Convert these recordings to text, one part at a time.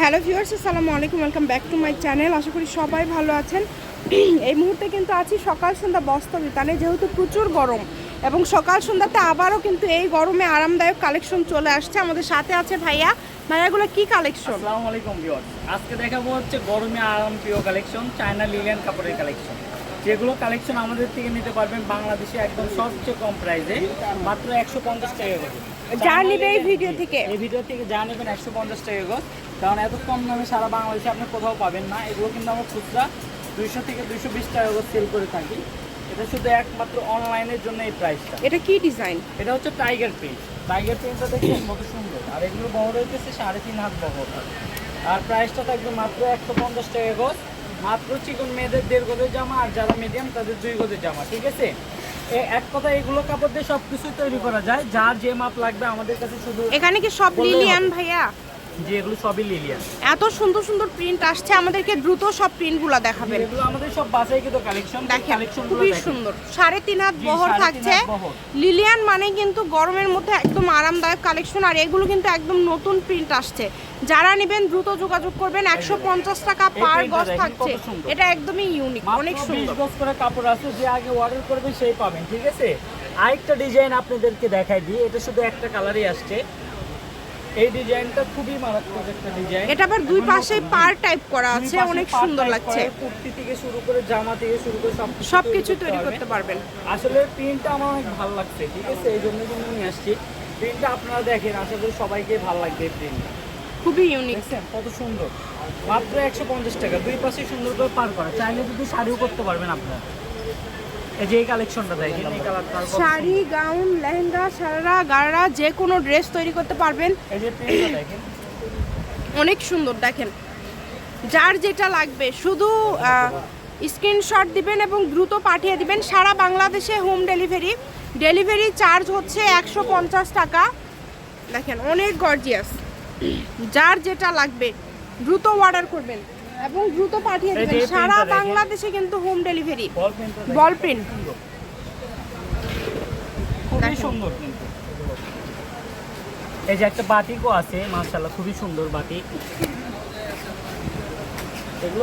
Hello viewers, আসসালামু আলাইকুম, welcome back to my channel. আশা করি সবাই ভালো আছেন। এই মুহূর্তে কিন্তু আছি সকাল সন্ধ্যা বস্ত্র বিতানে যেহেতু প্রচুর গরম এবং সকাল সন্ধ্যাতে আবারও কিন্তু এই গরমে আরামদায়ক কালেকশন চলে আসছে আমাদের সাথে আছে ভাইয়া। ভাইয়াগুলো কি কালেকশন? আসসালামু আলাইকুম ভিউয়ার্স। আজকে দেখাবো হচ্ছে গরমে আরাম প্রিয় কালেকশন, চায়না লিলিয়ান কাপড়ের কালেকশন। যেগুলো কালেকশন আমাদের থেকে নিতে পারবেন বাংলাদেশে একদম সবচেয়ে কম প্রাইসে, মাত্র একশো পঞ্চাশ টাকা যা নিবে এই ভিডিও থেকে? এই ভিডিও থেকে যা নেবেন একশো পঞ্চাশ টাকা গজ কারণ এত কম দামে সারা বাংলাদেশে আপনি কোথাও পাবেন না। এগুলো কিন্তু আমরা খুচরা দুইশো থেকে দুইশো বিশ টাকা গজ সেল করে থাকি। এটা শুধু একমাত্র অনলাইনের জন্য এই প্রাইসটা এটা কি ডিজাইন এটা হচ্ছে টাইগার প্রিন্ট টাইগার প্রিন্টটা দেখছেন কত সুন্দর। আর এগুলো বহর হইতেছে সাড়ে তিন হাত বহর আর প্রাইসটা থাকবে মাত্র একশো পঞ্চাশ টাকা গজ মাত্র চিকন মেয়েদের দেড় গজের জামা আর যারা মিডিয়াম তাদের দুই গজের জামা ঠিক আছে? এক কথা এগুলো কাপড় দিয়ে সবকিছু তৈরি করা যায়। যার যে মাপ লাগবে আমাদের কাছে শুধু এখানে কি সব লিলিয়ান ভাইয়া? এগুলো সবই লিলিয়ান এত সুন্দর সুন্দর প্রিন্ট আসছে আমাদেরকে দ্রুত সব প্রিন্টগুলো দেখাবেন। এগুলো আমাদের সব বাসায় কিন্তু কালেকশন কালেকশন খুবই সুন্দর। সাড়ে তিন হাত বহর থাকছে। লিলিয়ান মানে কিন্তু গরমের মধ্যে একদম আরামদায়ক কালেকশন আর এগুলো কিন্তু একদম নতুন প্রিন্ট আসছে। যারা নেবেন দ্রুত যোগাযোগ করবেন। একশো পঞ্চাশ টাকা পার গজ থাকছে। এটা একদমই ইউনিক অনেক সুন্দর। গজ করে কাপড় আছে যে আগে অর্ডার করবে সেই পাবেন ঠিক আছে? আরেকটা ডিজাইন আপনাদেরকে দেখাই দিই এটা শুধু একটা কালারই আসছে। এই ডিজাইনটা খুবই মারাত্মক একটা ডিজাইন। এটা আবার দুই পাশে পার টাইপ করা আছে অনেক সুন্দর লাগছে। কুর্তি থেকে শুরু করে জামা থেকে শুরু করে সব সবকিছু তৈরি করতে পারবেন। আসলে প্রিন্টটা আমার অনেক ভালো লাগছে ঠিক আছে? এই জন্য জন্য নিয়ে আসছি। প্রিন্টটা আপনারা দেখেন আশা করি সবাইকে ভালো লাগবে প্রিন্টটা খুবই ইউনিক কত সুন্দর। মাত্র একশো পঞ্চাশ টাকা দুই পাশে সুন্দর করে পার করা। চাইলে যদি শাড়িও করতে পারবেন আপনারা। এই যে এই কালেকশনটা দেখেন এই কালারটা শাড়ি গাউন লেহেঙ্গা গাড়া যে কোনো ড্রেস তৈরি করতে পারবেন। এই যে প্রিন্টটা দেখেন। অনেক সুন্দর দেখেন। যার যেটা লাগবে শুধু স্ক্রিনশট দিবেন এবং দ্রুত পাঠিয়ে দিবেন। সারা বাংলাদেশে হোম ডেলিভারি ডেলিভারি চার্জ হচ্ছে একশো পঞ্চাশ টাকা। দেখেন অনেক গর্জিয়াস যার যেটা লাগবে দ্রুত অর্ডার করবেন। এবং দ্রুত পাঠিয়ে দেবেন। সারা বাংলাদেশে কিন্তু হোম ডেলিভারি। বল প্রিন্ট। খুবই সুন্দর কিন্তু। এই যে একটা বাটিকও আছে মাশাআল্লাহ খুবই সুন্দর বাটিক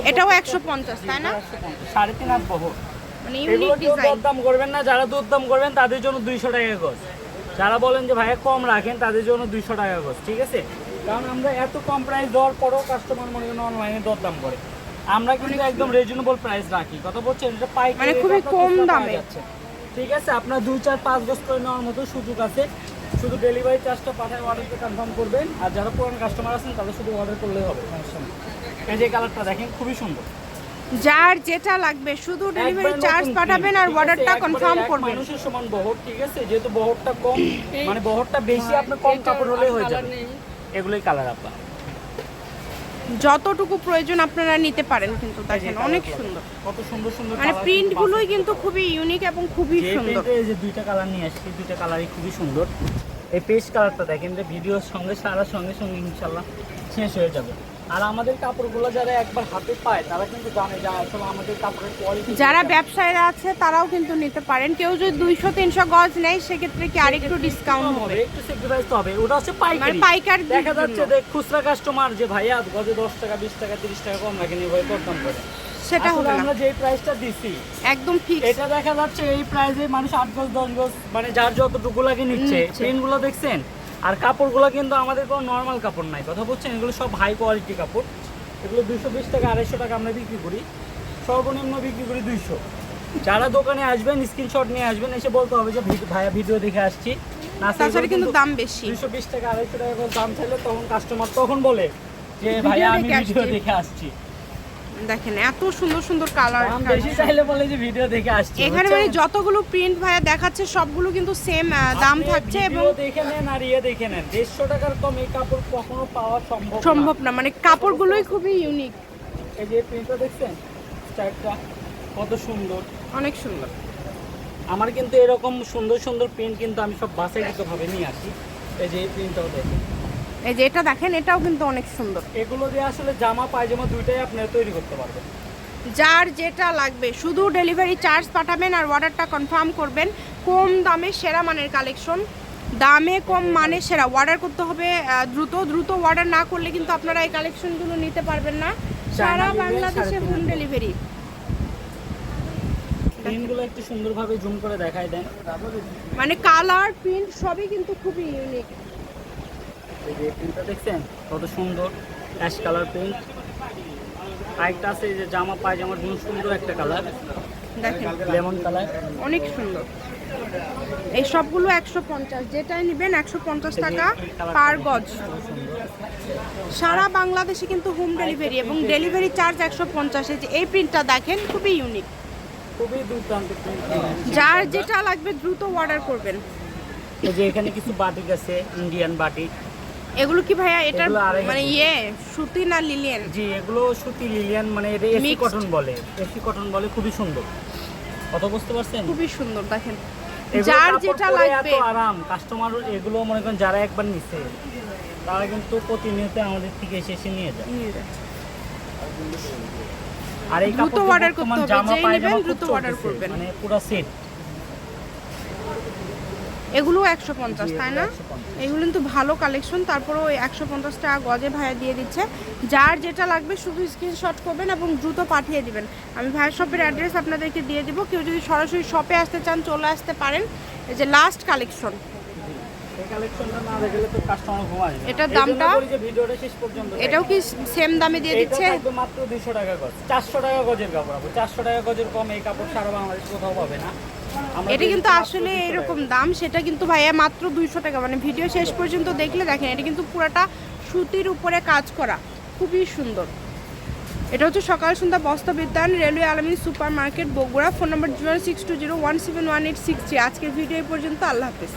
এটাও একশো পঞ্চাশ তাই না? সাড়ে তিন হাত বহর। মানে ইউনিক ডিজাইন দরদাম করবেন না যারা দরদাম করবেন তাদের জন্য দুইশো টাকা গজ। যারা বলেন যে ভাইয়া কম রাখেন তাদের জন্য দুইশো টাকা গজ ঠিক আছে? কারণ আমরা এত কম প্রাইস দেওয়ার পরেও কাস্টমার মনে করেন অনলাইনে দরদাম করে। আমরা কিন্তু একদম রিজনেবল প্রাইস রাখি। কথা বলছেন এটা পাইকারি মানে খুবই কম দামে। ঠিক আছে আপনার দুই চার পাঁচ গজ করে নেওয়ার মতো সুযোগ আছে। শুধু ডেলিভারি চার্জটা পাঠায় অর্ডারটা কনফার্ম করবেন। আর যারা পুরান কাস্টমার আছেন তাদের শুধু অর্ডার করলেই হবে সমস্যা নেই। এই যে কালারটা দেখেন খুবই সুন্দর। যার যেটা লাগবে শুধু ডেলিভারি চার্জ পাঠাবেন আর অর্ডারটা কনফার্ম করবেন। মানুষের সমান বহর ঠিক আছে? যেহেতু বহরটা কম মানে বহরটা বেশি আপনার কম কাপড় হলে হয়ে যাবে। এগুলোই কালার আপনার যতটুকু প্রয়োজন আপনারা নিতে পারেন কিন্তু দেখেন অনেক সুন্দর। কত সুন্দর সুন্দর মানে প্রিন্ট গুলোই কিন্তু খুবই ইউনিক এবং খুবই সুন্দর। এই যে দুইটা কালার নিয়ে আসছি দুইটা কালারই খুবই সুন্দর। এই পেস্ট কালারটা দেখেন যে ভিডিওর সঙ্গে সারা সঙ্গে সঙ্গে ইনশাআল্লাহ শেষ হয়ে যাবে। আর আমাদের কাপড়গুলো যারা একবার হাতে পায় তারা কিন্তু জানে যে আসলে আমাদের কাপড়ের কোয়ালিটি যারা ব্যবসায়ীরা আছে তারাও কিন্তু নিতে পারেন। কেউ যদি দুইশো তিনশো গজ নেয় সেক্ষেত্রে কি আরেকটু ডিসকাউন্ট হবে একটু স্যাক্রিফাইস তো হবে। ওটা হচ্ছে মানে পাইকারি পাইকার দেখা যাচ্ছে যে খুচরা কাস্টমার যে ভাইয়া গজে দশ টাকা বিশ টাকা তিরিশ টাকা কম এভাবে করতাম করে। সেটা হলো আমরা যে প্রাইসটা দিছি একদম ফিক্স এটা দেখা যাচ্ছে এই প্রাইসে মানুষ আট গজ দশ গজ মানে যার যতটুকু লাগে নিচ্ছে। প্রিন্টগুলো দেখছেন? আর কাপড়গুলো কিন্তু আমাদের কোনো নর্মাল কাপড় নাই। কথা বলছেন এগুলো সব হাই কোয়ালিটি কাপড়। এগুলো দুশো বিশ টাকা আড়াইশো টাকা আমরা বিক্রি করি। সর্বনিম্ন বিক্রি করি দুইশো। যারা দোকানে আসবেন স্ক্রিনশট নিয়ে আসবেন এসে বলতে হবে যে ভাইয়া ভিডিও দেখে আসছি। তাছাড়া কিন্তু দাম বেশি। দুশো বিশ টাকা আড়াইশো টাকা করে দাম চাইলে তখন কাস্টমার তখন বলে যে ভাইয়া আমি ভিডিও দেখে আসছি। দেখেন এত সুন্দর সুন্দর কালার ভিডিও দেখে আসছি এখানে মানে যতগুলো প্রিন্ট ভাইয়া দেখাচ্ছে সবগুলো কিন্তু সেম দাম থাকছে এবং দেখে নেন আর ইয়ে দেখে নেন। দেড়শো টাকার কম এই কাপড় কখনো পাওয়া সম্ভব। সম্ভব না মানে কাপড়গুলোই খুবই ইউনিক এই যে প্রিন্টটা দেখছেন? স্টাইলটা কত সুন্দর। অনেক সুন্দর। আমার কিন্তু এরকম সুন্দর সুন্দর প্রিন্ট কিন্তু আমি সব বাসাইকৃত ভাবে নিয়ে আসি এই যে এই প্রিন্টটাও দেখেন। এই যে এটা দেখেন এটাও কিন্তু অনেক সুন্দর। এগুলো দিয়ে আসলে জামা পায়জামা দুইটাই আপনারা তৈরি করতে পারবেন। যার যেটা লাগবে শুধু ডেলিভারি চার্জ পাঠাবেন আর অর্ডারটা কনফার্ম করবেন। কম দামে সেরা মানের কালেকশন দামে কম মানে সেরা। অর্ডার করতে হবে দ্রুত। দ্রুত অর্ডার না করলে কিন্তু আপনারা এই কালেকশনগুলো নিতে পারবেন না। সারা বাংলাদেশে হোম ডেলিভারি প্রিন্টগুলো একটু সুন্দরভাবে জুম করে দেখাই দেন। মানে কালার প্রিন্ট সবই কিন্তু খুবই ইউনিক এই যে প্রিন্টটা দেখছেন? কত সুন্দর অ্যাশ কালার প্রিন্ট আরেকটা আছে এই যে জামা পায়জামার জন্য সুন্দর একটা কালার। দেখেন। Lemon colour. অনেক সুন্দর। এই সবগুলো একশো পঞ্চাশ। যেটাই নেবেন একশো পঞ্চাশ টাকা পার গজ। সারা বাংলাদেশে কিন্তু হোম ডেলিভারি এবং ডেলিভারি চার্জ একশো পঞ্চাশ। এই প্রিন্টটা দেখেন খুবই ইউনিক যার যেটা লাগবে দ্রুত অর্ডার করবেন। এই যে এখানে কিছু বাটিক আছে ইন্ডিয়ান বাটিক এগুলো কি ভাইয়া আড়াই মানে ইয়ে সুতি না লিলিয়ান জি এগুলো সুতি লিলিয়ান মানে এটা এসি কটন বলে। এসি কটন বলে খুবই সুন্দর। কত বুঝতে পারছেন? খুবই সুন্দর দেখেন। যার যেটা লাগবে। এত আরাম। কাস্টমার এগুলো মনে করেন যারা একবার নিছে তারা কিন্তু প্রতিনিয়ত আমাদের থেকে এসে এসে নিয়ে যায়। আর এই দ্রুত কাপড় order করতে হবে, জামা যেই নেবেন দ্রুত চলতেছে, করবেন। মানে পুরো সেট এগুলো একশো পঞ্চাশ তাই না? 150 এগুলো কিন্তু ভালো কালেকশন তারপরেও ওই একশো পঞ্চাশ টাকা গজে ভাইয়া দিয়ে দিচ্ছে। যার যেটা লাগবে শুধু স্ক্রিনশট করবেন এবং দ্রুত পাঠিয়ে দিবেন। আমি ভাইয়ের শপের অ্যাড্রেস আপনাদেরকে দিয়ে দিব। কেউ যদি সরাসরি শপে আসতে চান চলে আসতে পারেন। এই যে লাস্ট কালেকশন। এটার দামটা? বলি শেষ পর্যন্ত এটাও কি সেম দামে দিয়ে দিচ্ছে? মাত্র 200 টাকা গজ। 400 টাকা গজের কাপড়। 400 টাকা গজের কম এই কাপড় সারা বাংলাদেশ কোথাও পাবে না। এটা কিন্তু আসলে এরকম দাম সেটা কিন্তু ভাইয়া মাত্র দুইশো টাকা। মানে ভিডিও শেষ পর্যন্ত দেখলে দেখেন এটা কিন্তু পুরাটা সুতির উপরে কাজ করা। খুবই সুন্দর। এটা হচ্ছে সকাল সন্ধ্যা বস্তা বিদ্যান রেলওয়ে আলমী super market Bogura. Phone number zero six two zero one seven one eight six আজকের ভিডিও এই পর্যন্ত। আল্লাহ হাফিজ।